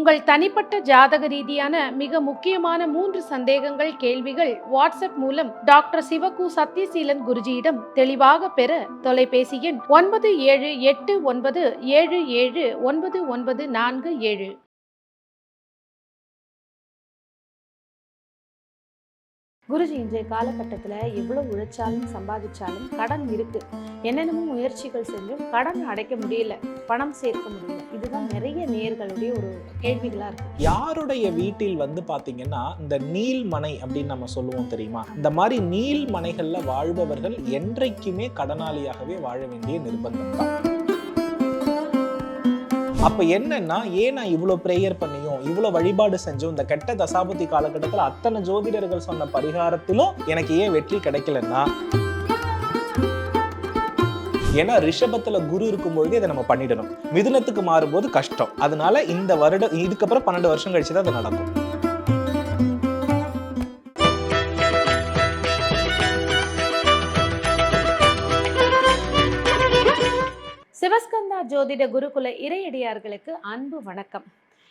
உங்கள் தனிப்பட்ட ஜாதக ரீதியான மிக முக்கியமான மூன்று சந்தேகங்கள் கேள்விகள் வாட்ஸ்அப் மூலம் டாக்டர் சிவகு சத்யசீலன் குருஜியிடம் தெளிவாக பெற தொலைபேசி எண் ஒன்பது ஏழு எட்டு ஒன்பது ஏழு ஏழு ஒன்பது ஒன்பது நான்கு ஏழு. குருஜி இன்றைய காலகட்டத்தில் எவ்வளோ உழைச்சாலும் சம்பாதிச்சாலும் கடன் இருக்குது என்னென்னமோ முயற்சிகள் செஞ்சும் கடன் அடைக்க முடியல பணம் சேர்க்க முடியல. இதுதான் நிறைய நேர்களுடைய ஒரு கேள்விகளாக இருக்கு. யாருடைய வீட்டில் வந்து பார்த்தீங்கன்னா இந்த நீல்மனை அப்படின்னு நம்ம சொல்லுவோம் தெரியுமா? இந்த மாதிரி நீல்மனைகளில் வாழ்பவர்கள் என்றைக்குமே கடனாளியாகவே வாழ வேண்டிய நிர்பந்தம் தான் அப்போ என்னன்னா ஏன் நான் இவ்வளவு ப்ரேயர் பண்ணியும் இவ்வளவு வழிபாடு செஞ்சும்? இந்த கெட்ட தசாபதி காலகட்டத்துல அத்தனை ஜோதிடர்கள் சொன்ன பரிகாரத்திலும் எனக்கு ஏன் வெற்றி கிடைக்கலன்னா ஏன்னா ரிஷபத்துல குரு இருக்கும்பொழுது இதை நம்ம பண்ணிடணும். மிதுனத்துக்கு மாறும்போது கஷ்டம். அதனால இந்த வருடம் இதுக்கப்புறம் பன்னெண்டு வருஷம் கழிச்சு தான் அது நடக்கும். ஜோதிட குருகுல இறையடியார்களுக்கு அன்பு வணக்கம்.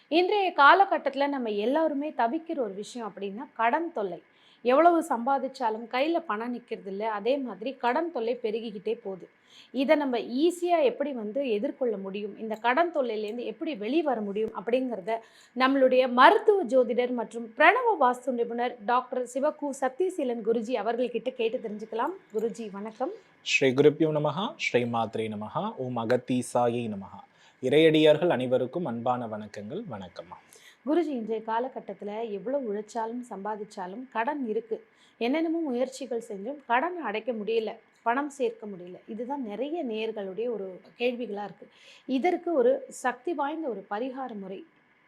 இன்றைய காலகட்டத்தில் நம்ம எல்லாருமே தவிக்கிற ஒரு விஷயம் அப்படின்னா கடன் தொல்லை. எவ்வளவு சம்பாதிச்சாலும் கையில் பணம் நிற்கிறது இல்லை அதே மாதிரி கடன் தொல்லை பெருகிக்கிட்டே போகுது. இதை நம்ம ஈஸியாக எப்படி வந்து எதிர்கொள்ள முடியும்? இந்த கடன் தொல்லையிலேருந்து எப்படி வெளிவர முடியும்? அப்படிங்கிறத நம்மளுடைய மருத்துவ ஜோதிடர் மற்றும் பிரணவ வாஸ்து நிபுணர் டாக்டர் சிவகு சத்யசீலன் குருஜி அவர்கள்கிட்ட கேட்டு தெரிஞ்சுக்கலாம். குருஜி வணக்கம். ஸ்ரீ குருப்பியோ நமகா ஸ்ரீ மாத்ரே நமகா ஓம் அகத்தீசாயை நமகா இறையடியார்கள் அனைவருக்கும் அன்பான வணக்கங்கள். வணக்கம்மா. குருஜி இன்றைய காலகட்டத்தில் எவ்வளோ உழைச்சாலும் சம்பாதிச்சாலும் கடன் இருக்குது என்னென்னமோ முயற்சிகள் செஞ்சும் கடன் அடைக்க முடியல பணம் சேர்க்க முடியல. இதுதான் நிறைய நேர்களுடைய ஒரு கேள்விகளாக இருக்குது இதற்கு ஒரு சக்தி வாய்ந்த ஒரு பரிகார முறை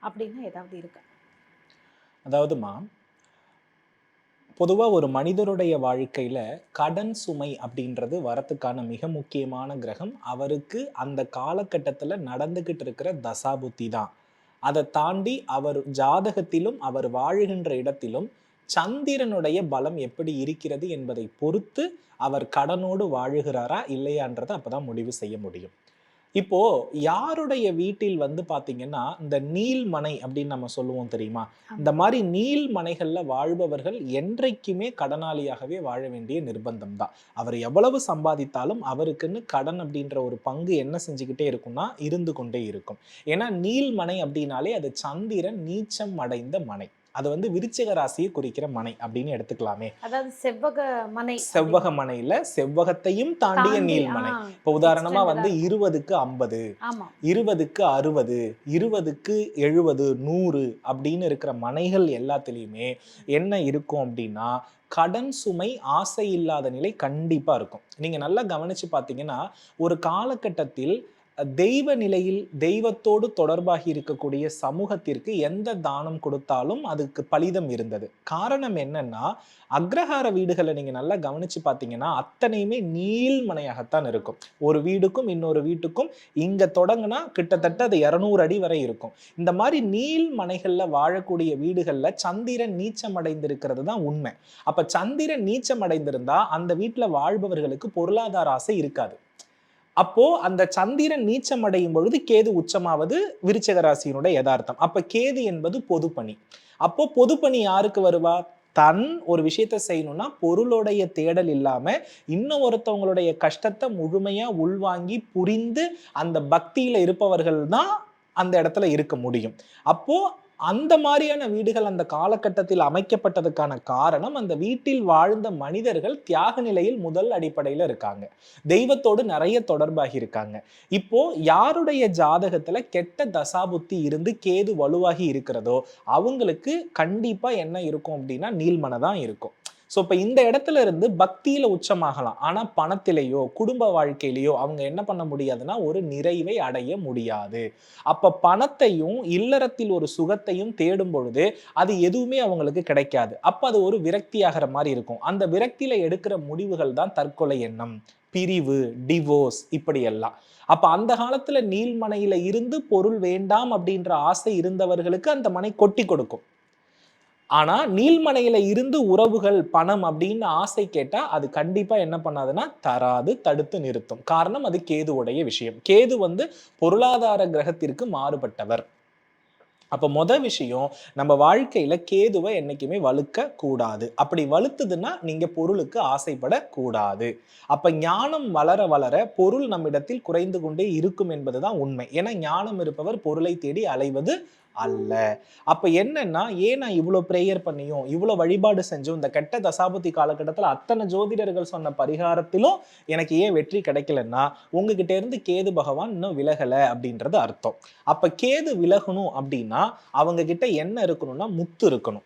அப்படின்னா ஏதாவது இருக்கா? அதாவதுமா பொதுவாக ஒரு மனிதருடைய வாழ்க்கையில் கடன் சுமை அப்படின்றது வரத்துக்கான மிக முக்கியமான கிரகம். அவருக்கு அந்த காலகட்டத்தில் நடந்துக்கிட்டு இருக்கிற தசாபுத்தி தான். அதை தாண்டி அவர் ஜாதகத்திலும் அவர் வாழுகின்ற இடத்திலும் சந்திரனுடைய பலம் எப்படி இருக்கிறது என்பதை பொறுத்து அவர் கடனோடு வாழுகிறாரா இல்லையான்றதை அப்பதான் முடிவு செய்ய முடியும். இப்போ யாருடைய வீட்டில் வந்து பாத்தீங்கன்னா இந்த நீள்மனை அப்படின்னு நம்ம சொல்லுவோம் தெரியுமா? இந்த மாதிரி நீள் மனைகள்ல வாழ்பவர்கள் என்றைக்குமே கடனாளியாகவே வாழ வேண்டிய நிர்பந்தம் தான். அவர் எவ்வளவு சம்பாதித்தாலும் அவருக்குன்னு கடன் அப்படின்ற ஒரு பங்கு என்ன செஞ்சுக்கிட்டே இருக்கும்னா இருந்து கொண்டே இருக்கும். ஏன்னா நீள்மனை அப்படின்னாலே அது சந்திரன் நீச்சம் அடைந்த மனை. அது வந்து விருச்சிக ராசியை குறிக்கிற மனை அப்படின்னு எடுத்துக்கலாமே. அதாவது செவ்வக மனை செவ்வக மனையில செவ்வகத்தையும் தாண்டிய தாண்டி, நீள்மனை இப்போ உதாரணமா வந்து இருபதுக்கு ஐம்பது இருபதுக்கு அறுபது இருபதுக்கு எழுபது நூறு அப்படின்னு இருக்கிற மனைகள் எல்லாத்துலேயுமே என்ன இருக்கும் அப்படின்னா கடன் சுமை ஆசை இல்லாத நிலை கண்டிப்பா இருக்கும். நீங்க நல்லா கவனிச்சு பார்த்தீங்கன்னா ஒரு காலகட்டத்தில் தெய்வ நிலையில் தெய்வத்தோடு தொடர்பாகி இருக்கக்கூடிய சமூகத்திற்கு எந்த தானம் கொடுத்தாலும் அதுக்கு பலிதம் இருந்தது. காரணம் என்னன்னா அக்ரஹார வீடுகளை நீங்க நல்லா கவனிச்சு பார்த்தீங்கன்னா அத்தனையுமே நீள்மனையாகத்தான் இருக்கும். ஒரு வீடுக்கும் இன்னொரு வீட்டுக்கும் இங்க தொடங்கினா கிட்டத்தட்ட அது இரநூறு அடி வரை இருக்கும். இந்த மாதிரி நீள்மனைகளில் வாழக்கூடிய வீடுகள்ல சந்திரன் நீச்சம் அடைந்திருக்கிறது தான் உண்மை. அப்ப சந்திரன் நீச்சம் அடைந்திருந்தா அந்த வீட்டுல வாழ்பவர்களுக்கு பொருளாதார ஆசை இருக்காது. அப்போ அந்த சந்திரன் நீச்சம் அடையும் பொழுது கேது உச்சமாவது விருச்சக ராசியினுடைய யதார்த்தம். அப்ப கேது என்பது பொதுப்பணி. அப்போ பொதுப்பணி யாருக்கு வருவா? தன் ஒரு விஷயத்த செய்யணும்னா பொருளுடைய தேடல் இல்லாம இன்னும் ஒருத்தவங்களுடைய கஷ்டத்தை முழுமையா உள்வாங்கி புரிந்து அந்த பக்தியில இருப்பவர்கள் தான் அந்த இடத்துல இருக்க முடியும். அப்போ அந்த மாதிரியான வீடுகள் அந்த காலகட்டத்தில் அமைக்கப்பட்டதுக்கான காரணம் அந்த வீட்டில் வாழ்ந்த மனிதர்கள் தியாக நிலையில் முதல் அடிப்படையில் இருக்காங்க. தெய்வத்தோடு நிறைய தொடர்பாகி இருக்காங்க. இப்போ யாருடைய ஜாதகத்துல கெட்ட தசாபுத்தி இருந்து கேது வலுவாகி இருக்கிறதோ அவங்களுக்கு கண்டிப்பா என்ன இருக்கும் அப்படின்னா நீள்மனை தான் இருக்கும். ஸோ இப்போ இந்த இடத்துல இருந்து பக்தியில உச்சமாகலாம். ஆனால் பணத்திலேயோ குடும்ப வாழ்க்கையிலேயோ அவங்க என்ன பண்ண முடியாதுன்னா ஒரு நிறைவை அடைய முடியாது. அப்போ பணத்தையும் இல்லறத்தில் ஒரு சுகத்தையும் தேடும் பொழுது அது எதுவுமே அவங்களுக்கு கிடைக்காது. அப்போ அது ஒரு விரக்தியாகிற மாதிரி இருக்கும். அந்த விரக்தியில எடுக்கிற முடிவுகள் தான் தற்கொலை எண்ணம் பிரிவு டிவோர்ஸ் இப்படி எல்லாம் அப்ப அந்த காலத்துல நீள்மனையில இருந்து பொருள் வேண்டாம் அப்படின்ற ஆசை இருந்தவர்களுக்கு அந்த மனை கொட்டி கொடுக்கும். ஆனால் நீள்மனையில இருந்து உறவுகள் பணம் அப்படின்னு ஆசை கேட்டால் அது கண்டிப்பாக என்ன பண்ணாதுன்னா தராது தடுத்து நிறுத்தும். காரணம் அது கேதுவுடைய விஷயம். கேது வந்து பொருளாதார கிரகத்திற்கு மாறுபட்டவர். அப்போ மொத விஷயம் நம்ம வாழ்க்கையில் கேதுவை என்னைக்குமே வலுக்க கூடாது அப்படி வலுத்துதுன்னா நீங்கள் பொருளுக்கு ஆசைப்படக்கூடாது. அப்போ ஞானம் வளர வளர பொருள் நம்மிடத்தில் குறைந்து கொண்டே இருக்கும் என்பது தான் உண்மை. ஏன்னா ஞானம் இருப்பவர் பொருளை தேடி அலைவது அல்ல. அப்ப என்னன்னா ஏன் நான் இவ்வளவு ப்ரேயர் பண்ணியும் இவ்வளவு வழிபாடு செஞ்சும்? இந்த கெட்ட தசாபதி காலகட்டத்தில் அத்தனை ஜோதிடர்கள் சொன்ன பரிகாரத்திலும் எனக்கு ஏன் வெற்றி கிடைக்கலன்னா உங்ககிட்ட இருந்து கேது பகவான் இன்னும் விலகல அப்படின்றது அர்த்தம். அப்ப கேது விலகணும் அப்படின்னா அவங்க கிட்ட என்ன இருக்கணும்னா முத்து இருக்கணும்.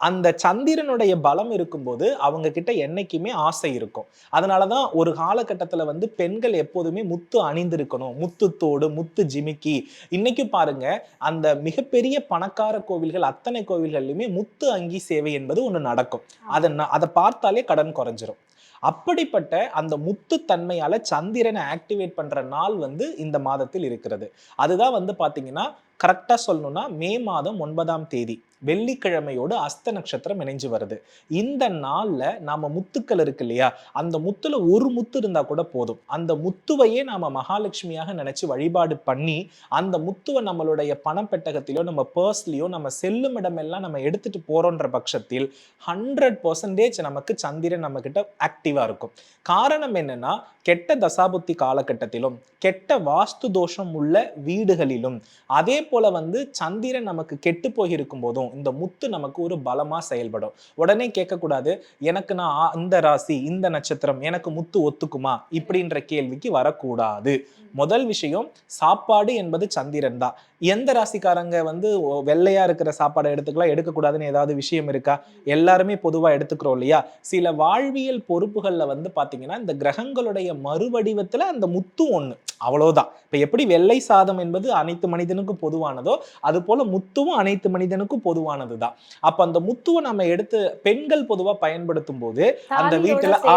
அந்த சந்திரனுடைய பலம் இருக்கும்போது அவங்க கிட்ட என்னைக்குமே ஆசை இருக்கும். அதனாலதான் ஒரு காலகட்டத்துல வந்து பெண்கள் எப்போதுமே முத்து அணிந்திருக்கணும். முத்துத்தோடு முத்து ஜிமிக்கி. இன்னைக்கு பாருங்க அந்த மிகப்பெரிய பணக்கார கோவில்கள் அத்தனை கோவில்கள்லையுமே முத்து அங்கி சேவை என்பது ஒண்ணு நடக்கும். அதை அதை பார்த்தாலே கடன் குறைஞ்சிரும். அப்படிப்பட்ட அந்த முத்து தன்மையால சந்திரனை ஆக்டிவேட் பண்ற நாள் வந்து இந்த மாதத்தில் இருக்கிறது. அதுதான் வந்து பாத்தீங்கன்னா கரெக்டாக சொல்லணும்னா மே மாதம் ஒன்பதாம் தேதி வெள்ளிக்கிழமையோடு அஸ்த நட்சத்திரம் இணைஞ்சு வருது. இந்த நாளில் நாம் முத்துக்கள் இருக்கு இல்லையா? அந்த முத்துல ஒரு முத்து இருந்தால் கூட போதும். அந்த முத்துவையே நாம் மகாலட்சுமியாக நினச்சி வழிபாடு பண்ணி அந்த முத்துவை நம்மளுடைய பணப்பெட்டகத்திலோ நம்ம பர்ஸ்லயோ நம்ம செல்லும் இடமெல்லாம் நம்ம எடுத்துகிட்டு போகிறோன்ற பட்சத்தில் ஹண்ட்ரட் பர்சன்டேஜ் நமக்கு சந்திரன் நம்மக்கிட்ட ஆக்டிவாக இருக்கும். காரணம் என்னென்னா கெட்ட தசாபுத்தி காலகட்டத்திலும் கெட்ட வாஸ்து தோஷம் உள்ள வீடுகளிலும் அதே போல வந்து சந்திரன் நமக்கு கெட்டு போயிருக்கும் போதும் இந்த முத்து நமக்கு ஒரு பலமா செயல்படும். உடனே கேட்கக்கூடாது எனக்கு நான் இந்த ராசி இந்த நட்சத்திரம் எனக்கு முத்து ஒத்துக்குமா? இப்படின்ற கேள்விக்கு வரக்கூடாது. முதல் விஷயம் சாப்பாடு என்பது சந்திரன் தான். எந்த ராசிக்காரங்க வந்து வெள்ளையா இருக்கிற சாப்பாடை எடுத்துக்கலாம் எடுக்கக்கூடாதுன்னு ஏதாவது விஷயம் இருக்கா? எல்லாருமே பொதுவா எடுத்துக்கிறோம் இல்லையா? சில வாழ்வியல் பொறுப்புகள்ல வந்து பாத்தீங்கன்னா இந்த கிரகங்களுடைய மறுவடிவத்துல அந்த முத்து ஒண்ணு அவ்வளவுதான். இப்ப எப்படி வெள்ளை சாதம் என்பது அனைத்து மனிதனுக்கும் பொதுவானதோ அது போல முத்துவும் அனைத்து மனிதனுக்கும் பொதுவானதுதான். அப்ப அந்த முத்துவை நம்ம எடுத்து பெண்கள் பொதுவா பயன்படுத்தும் போது அந்த வீட்டுல, ஆ,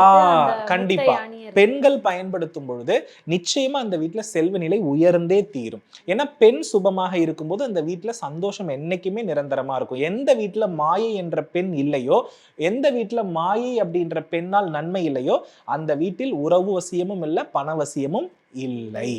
கண்டிப்பா. பெண்கள் பயன்படுத்தும் பொழுது நிச்சயமா அந்த வீட்டுல செல்வ நிலை உயர்ந்தே தீரும். ஏன்னா பெண் குடும்பமாக இருக்கும்போது அந்த வீட்டில் சந்தோஷம் என்னைக்குமே நிரந்தரமா இருக்கும். எந்த வீட்டில் மாயை என்ற பெண் இல்லையோ எந்த வீட்டுல மாயை அப்படின்ற பெண்ணால் நன்மை இல்லையோ அந்த வீட்டில் உறவு வசியமும் இல்லை பணவசியமும் இல்லை.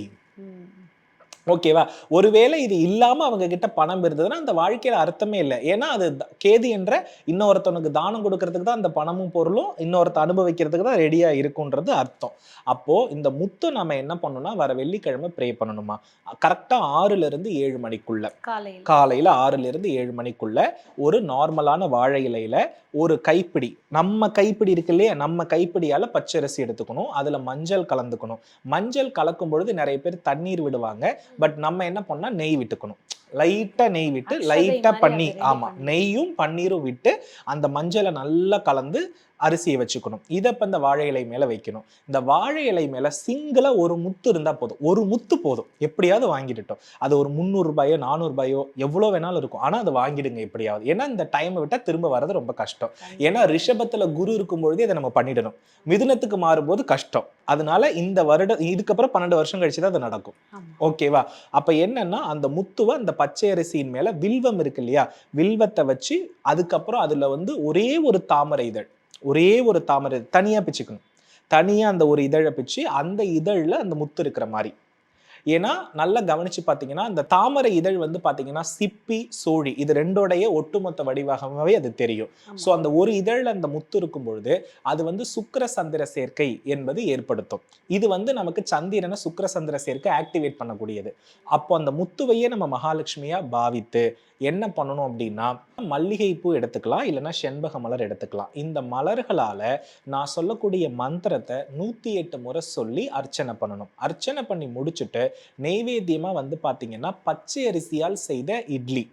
ஓகேவா ஒருவேளை இது இல்லாம அவங்க கிட்ட பணம் இருந்ததுன்னா அந்த வாழ்க்கையில அர்த்தமே இல்லை. ஏன்னா அது கேது என்ற இன்னொருத்தவனுக்கு தானம் கொடுக்கறதுக்கு தான் அந்த பணமும் பொருளும் இன்னொருத்த அனுபவிக்கிறதுக்கு தான் ரெடியா இருக்குன்றது அர்த்தம். அப்போ இந்த முத்து நம்ம என்ன பண்ணணும்னா வர வெள்ளிக்கிழமை ப்ரே பண்ணணுமா? கரெக்டா ஆறுல இருந்து ஏழு மணிக்குள்ள. காலையில். காலையில ஆறுல இருந்து ஏழு மணிக்குள்ள ஒரு நார்மலான வாழை இலையில ஒரு கைப்பிடி நம்ம கைப்பிடி இருக்கு இல்லையா? நம்ம கைப்பிடியால பச்சரிசி எடுத்துக்கணும். அதுல மஞ்சள் கலந்துக்கணும். மஞ்சள் கலக்கும் பொழுது நிறைய பேர் தண்ணீர் விடுவாங்க. பட் நம்ம என்ன பண்ணா நெய் விட்டுக்கணும் லைட்டா நெய் விட்டு அக்ஷதை லைட்டா மாதிரி பண்ணி அதை ready ஆமா பண்ணி. நெய்யும் பன்னீரும் விட்டு அந்த மஞ்சளை நல்லா கலந்து அரிசியை வச்சுக்கணும். இதை இப்ப இந்த வாழை இலை மேல வைக்கணும். இந்த வாழை இலை மேல சிங்கிளா ஒரு முத்து இருந்தா போதும். ஒரு முத்து போதும். எப்படியாவது வாங்கிட்டுட்டோம். அது ஒரு முந்நூறு ரூபாயோ நானூறு ரூபாயோ எவ்வளவு வேணாலும் இருக்கும். ஆனா அதை வாங்கிடுங்க எப்படியாவது. ஏன்னா இந்த டைமை விட்டா திரும்ப வர்றது ரொம்ப கஷ்டம். ஏன்னா ரிஷபத்துல குரு இருக்கும் பொழுதே இதை நம்ம பண்ணிடணும். மிதுனத்துக்கு மாறும்போது கஷ்டம். அதனால இந்த வருடம் இதுக்கப்புறம் பன்னெண்டு வருஷம் கழிச்சு தான் அது நடக்கும். ஓகேவா அப்ப என்னன்னா அந்த முத்துவை அந்த பச்சை அரிசியின் மேல வில்வம் இருக்கு இல்லையா? வில்வத்தை வச்சு அதுக்கப்புறம் அதுல வந்து ஒரே ஒரு தாமரை இதழ். ஒரே ஒரு தாமரை தனியா பிச்சுக்கணும். தனியா அந்த ஒரு இதழை பிச்சு அந்த இதழ்ல அந்த முத்து இருக்கிற மாதிரி. ஏன்னா நல்லா கவனிச்சு பார்த்தீங்கன்னா அந்த தாமரை இதழ் வந்து பார்த்தீங்கன்னா சிப்பி சோழி இது ரெண்டோடைய ஒட்டுமொத்த வடிவாகவே அது தெரியும். ஸோ அந்த ஒரு இதழ்ல அந்த முத்து இருக்கும் பொழுது அது வந்து சுக்கிர சந்திர சேர்க்கை என்பது ஏற்படுத்தும். இது வந்து நமக்கு சந்திரனை சுக்கிர சந்திர சேர்க்கை ஆக்டிவேட் பண்ணக்கூடியது. அப்போ அந்த முத்துவையே நம்ம மகாலட்சுமியா பாவித்து என்ன பண்ணணும் அப்படின்னா மல்லிகை பூ எடுத்துக்கலாம் இல்லைன்னா செண்பக மலர் எடுத்துக்கலாம். இந்த மலர்களால் நான் சொல்லக்கூடிய மந்திரத்தை நூற்றி எட்டு முறை சொல்லி அர்ச்சனை பண்ணணும். அர்ச்சனை பண்ணி முடிச்சுட்டு நெய்வேத்தியமாக வந்து பார்த்தீங்கன்னா பச்சை அரிசியால் செய்த இட்லி.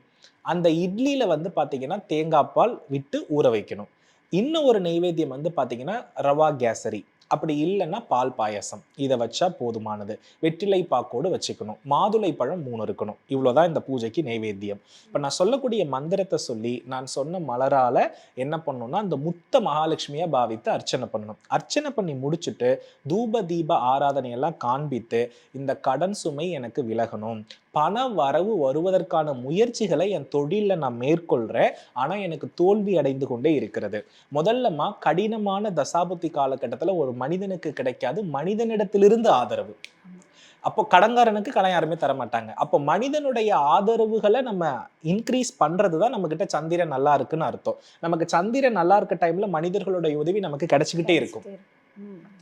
அந்த இட்லியில் வந்து பார்த்தீங்கன்னா தேங்காய் பால் விட்டு ஊற வைக்கணும். இன்னும் ஒரு நெய்வேத்தியம் வந்து பார்த்தீங்கன்னா ரவா கேசரி. அப்படி இல்லைன்னா பால் பாயாசம். இதை வச்சா போதுமானது. வெற்றிலை பாக்கோடு வச்சுக்கணும். மாதுளை பழம் மூணு இருக்கணும். இவ்வளோதான் இந்த பூஜைக்கு நைவேத்தியம். இப்போ நான் சொல்லக்கூடிய மந்திரத்தை சொல்லி நான் சொன்ன மலரால என்ன பண்ணணும்னா அந்த முத்த மகாலட்சுமியா பாவித்து அர்ச்சனை பண்ணணும். அர்ச்சனை பண்ணி முடிச்சுட்டு தூப தீப ஆராதனையெல்லாம் காண்பித்து இந்த கடன் சுமை எனக்கு விலகணும். பண வரவு வருவதற்கான முயற்சிகளை என் தொழிலில் நான் மேற்கொள்கிறேன் ஆனால் எனக்கு தோல்வி அடைந்து கொண்டே இருக்கிறது. முதல்லமா கடினமான தசாபுத்தி காலகட்டத்தில் ஒரு மனிதனுக்கு கிடைக்காது மனிதனிடத்திலிருந்து ஆதரவு. அப்போ கடன்காரனுக்கு கடன் யாருமே தர மாட்டாங்க அப்போ மனிதனுடைய ஆதரவுகளை நம்ம இன்க்ரீஸ் பண்றது தான் நம்ம கிட்ட சந்திரன் நல்லா இருக்குன்னு அர்த்தம். நமக்கு சந்திரன் நல்லா இருக்க டைம்ல மனிதர்களுடைய உதவி நமக்கு கிடைச்சிக்கிட்டே இருக்கும்.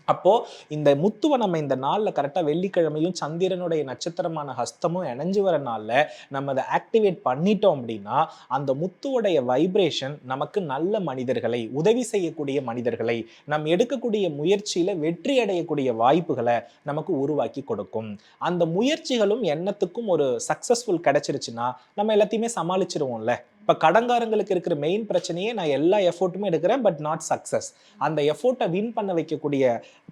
அப்போ இந்த முத்துவை நம்ம இந்த நாளில் கரெக்டாக வெள்ளிக்கிழமையும் சந்திரனுடைய நட்சத்திரமான ஹஸ்தமும் இணைஞ்சு வர நாளில் நம்ம அதை ஆக்டிவேட் பண்ணிட்டோம் அப்படின்னா அந்த முத்துவோடைய வைப்ரேஷன் நமக்கு நல்ல மனிதர்களை உதவி செய்யக்கூடிய மனிதர்களை நம் எடுக்கக்கூடிய முயற்சியில வெற்றி அடையக்கூடிய வாய்ப்புகளை நமக்கு உருவாக்கி கொடுக்கும். அந்த முயற்சிகளும் எண்ணத்துக்கும் ஒரு சக்சஸ்ஃபுல் கிடைச்சிருச்சுன்னா நம்ம எல்லாத்தையுமே சமாளிச்சிருவோம்ல? இப்ப கடங்காரங்களுக்கு இருக்கிற மெயின் பிரச்சனையே நான் எல்லா எஃபோர்ட்டுமே எடுக்கிறேன் பட் நாட் சக்சஸ் அந்த எஃபோர்ட்டை வின் பண்ண வைக்கக்கூடிய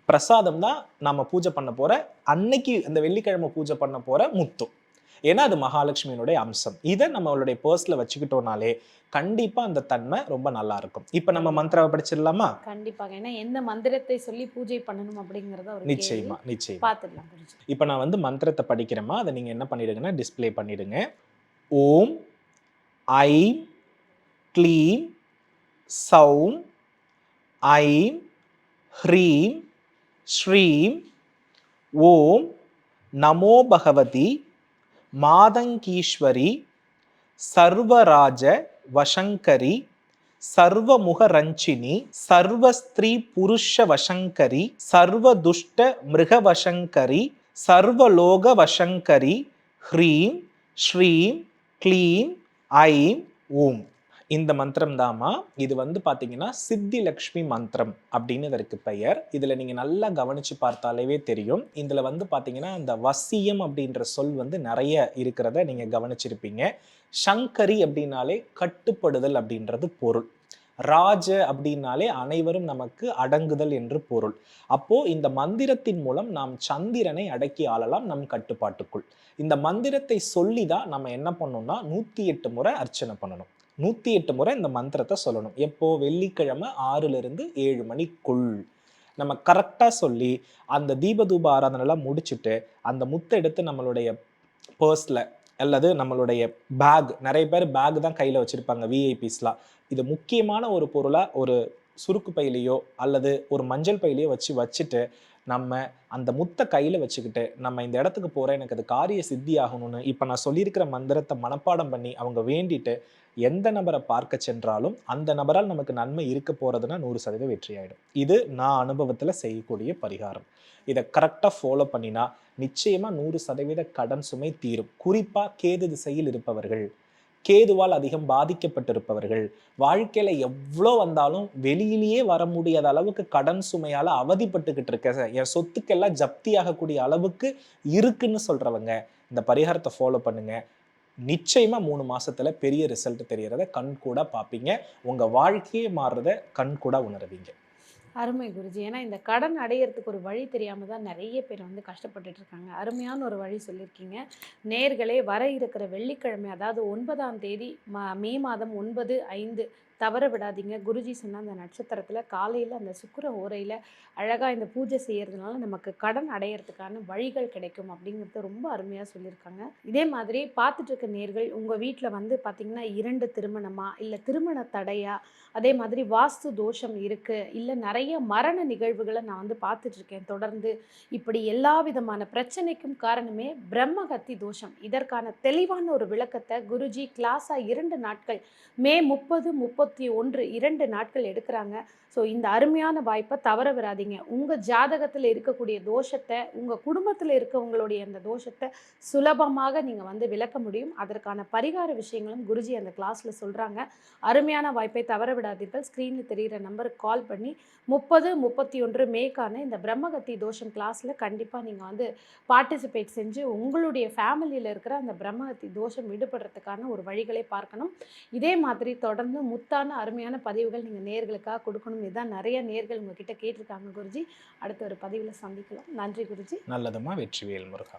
பிரசாதம் தான் நம்ம பூஜை பண்ண போற அன்னைக்கு அந்த வெள்ளிக்கிழமை பூஜை பண்ண போற முத்து. ஏன்னா அது மகாலட்சுமியினுடைய அம்சம். இதை நம்மளுடைய பர்ஸ்ல வச்சுக்கிட்டோம்னாலே கண்டிப்பா அந்த தன்மை ரொம்ப நல்லா இருக்கும். இப்ப நம்ம மந்திராவை படிச்சிடலாமா? கண்டிப்பாக. ஏன்னா எந்த மந்திரத்தை சொல்லி பூஜை பண்ணணும் அப்படிங்கறத நிச்சயமா நிச்சயமா. பார்த்துடலாம் இப்போ நான் வந்து மந்திரத்தை படிக்கிறேமா அதை நீங்கள் என்ன பண்ணிடுங்கன்னா டிஸ்ப்ளே பண்ணிடுங்க. ஓம் ஐம் க்ளீம் சௌம் ஐம் ஹ்ரீம் ஸ்ரீம் ஓம் நமோ பகவதி மாதங்கீஸ்வரி சர்வராஜ வசங்கரி சர்வமுகரஞ்சினி சர்வஸ்திரீ புருஷ வசங்கரி சர்வதுஷ்ட மிருக வசங்கரி சர்வலோக வசங்கரி ஹ்ரீம் ஸ்ரீம் க்ளீம் ஐம் ஓம். இந்த மந்திரம் தாமா இது வந்து பார்த்தீங்கன்னா சித்தி லக்ஷ்மி மந்திரம் அப்படின்னு இதற்கு பெயர். இதில் நீங்கள் நல்லா கவனித்து பார்த்தாலே தெரியும். இதில் வந்து பார்த்தீங்கன்னா அந்த வசியம் அப்படின்ற சொல் வந்து நிறைய இருக்கிறத நீங்கள் கவனிச்சிருப்பீங்க. சங்கரி அப்படின்னாலே கட்டுப்படுதல் அப்படின்றது பொருள். ராஜ அப்படின்னாலே அனைவரும் நமக்கு அடங்குதல் என்று பொருள். அப்போ இந்த மந்திரத்தின் மூலம் நாம் சந்திரனை அடக்கி ஆளலாம் நம் கட்டுப்பாட்டுக்குள். இந்த மந்திரத்தை சொல்லி தான் நம்ம என்ன பண்ணணும்னா நூத்தி எட்டு முறை அர்ச்சனை பண்ணணும். நூத்தி எட்டு முறை இந்த மந்திரத்தை சொல்லணும். எப்போ? வெள்ளிக்கிழமை ஆறுல இருந்து ஏழு மணிக்குள். நம்ம கரெக்டாக சொல்லி அந்த தீபதூப ஆராதனைலாம் முடிச்சுட்டு அந்த முத்தை எடுத்து நம்மளுடைய பர்ஸில் அல்லது நம்மளுடைய பேக் நிறைய பேர் பேக் தான் கையில் வச்சுருப்பாங்க விஐபிஸ்லாம் இது முக்கியமான ஒரு பொருளாக ஒரு சுருக்கு பையிலையோ அல்லது ஒரு மஞ்சள் பையிலையோ வச்சு வச்சுட்டு நம்ம அந்த முத்தை கையில் வச்சுக்கிட்டு நம்ம இந்த இடத்துக்கு போகிற எனக்கு அது காரிய சித்தி ஆகணும்னு இப்போ நான் சொல்லியிருக்கிற மந்திரத்தை மனப்பாடம் பண்ணி அவங்க வேண்டிட்டு எந்த நபரை பார்க்க சென்றாலும் அந்த நபரால் நமக்கு நன்மை இருக்க போகிறதுனா நூறு சதவீதம் வெற்றி ஆகிடும் இது நான் அனுபவத்தில் செய்யக்கூடிய பரிகாரம். இதை கரெக்டாக ஃபாலோ பண்ணினா நிச்சயமாக நூறு சதவீத கடன் சுமை தீரும். குறிப்பாக கேது திசையில் இருப்பவர்கள். கேதுவால் அதிகம் பாதிக்கப்பட்டிருப்பவர்கள். வாழ்க்கையில எவ்வளோ வந்தாலும் வெளியிலேயே வர முடியாத அளவுக்கு கடன் சுமையால அவதிப்பட்டுக்கிட்டு இருக்க என் சொத்துக்கெல்லாம் ஜப்தி ஆகக்கூடிய அளவுக்கு இருக்குன்னு சொல்றவங்க இந்த பரிகாரத்தை ஃபாலோ பண்ணுங்க. நிச்சயமா மூணு மாசத்துல பெரிய ரிசல்ட் தெரியறத கண் கூட பார்ப்பீங்க உங்க வாழ்க்கையே மாறுறத கண் கூட உணருவீங்க. அருமை குருஜி. ஏன்னா இந்த கடன் அடையிறதுக்கு ஒரு வழி தெரியாமல் தான் நிறைய பேர் வந்து கஷ்டப்பட்டுட்டு இருக்காங்க. அருமையான ஒரு வழி சொல்லியிருக்கீங்க. நேர்களே வர இருக்கிற வெள்ளிக்கிழமை அதாவது ஒன்பதாம் தேதி மா மே மாதம் ஒன்பது ஐந்து தவற விடாதீங்க. குருஜி சொன்ன அந்த நட்சத்திரத்தில் காலையில் அந்த சுக்கிர ஓரையில் அழகாக இந்த பூஜை செய்கிறதுனால நமக்கு கடன் அடையிறதுக்கான வழிகள் கிடைக்கும் அப்படிங்கிறது ரொம்ப அருமையாக சொல்லியிருக்காங்க. இதே மாதிரி பார்த்துட்டு இருக்க நேர்கள் உங்கள் வீட்டில் வந்து பார்த்திங்கன்னா இரண்டு திருமணமா இல்லை திருமண தடையா? அதே மாதிரி வாஸ்து தோஷம் இருக்குது இல்லை நிறைய மரண நிகழ்வுகளை நான் வந்து பார்த்துட்ருக்கேன் தொடர்ந்து இப்படி எல்லா விதமான பிரச்சனைக்கும் காரணமே பிரம்மகத்தி தோஷம். இதற்கான தெளிவான ஒரு விளக்கத்தை குருஜி கிளாஸாக இரண்டு நாட்கள் மே முப்பது முப்பது முப்பத்தி ஒன்று இரண்டு நாட்கள் எடுக்கிறாங்க. ஸோ இந்த அருமையான வாய்ப்பை தவற விடாதீங்க. உங்கள் ஜாதகத்தில் இருக்கக்கூடிய தோஷத்தை உங்கள் குடும்பத்தில் இருக்கவங்களுடைய அந்த தோஷத்தை சுலபமாக நீங்கள் வந்து விளக்க முடியும். அதற்கான பரிகார விஷயங்களும் குருஜி அந்த கிளாஸில் சொல்கிறாங்க அருமையான வாய்ப்பை தவற விடாதீர்கள். ஸ்க்ரீனில் தெரிகிற நம்பருக்கு கால் பண்ணி முப்பது முப்பத்தி ஒன்று மேக்கான இந்த பிரம்மகத்தி தோஷம் கிளாஸில் கண்டிப்பாக நீங்கள் வந்து பார்ட்டிசிபேட் செஞ்சு உங்களுடைய ஃபேமிலியில் இருக்கிற அந்த பிரம்மகத்தி தோஷம் விடுபடுறதுக்கான ஒரு வழிகளை பார்க்கணும். இதே மாதிரி தொடர்ந்து முத்த சத்தான அருமையான பதிவுகள் நீங்கள் நேர்களுக்காக கொடுக்கணும். இதான் நிறைய நேர்கள் உங்ககிட்ட கேட்டிருக்காங்க குருஜி. அடுத்த ஒரு பதிவில் சந்திக்கலாம். நன்றி குருஜி. நல்லதுமா வெற்றிவேல் முருகா.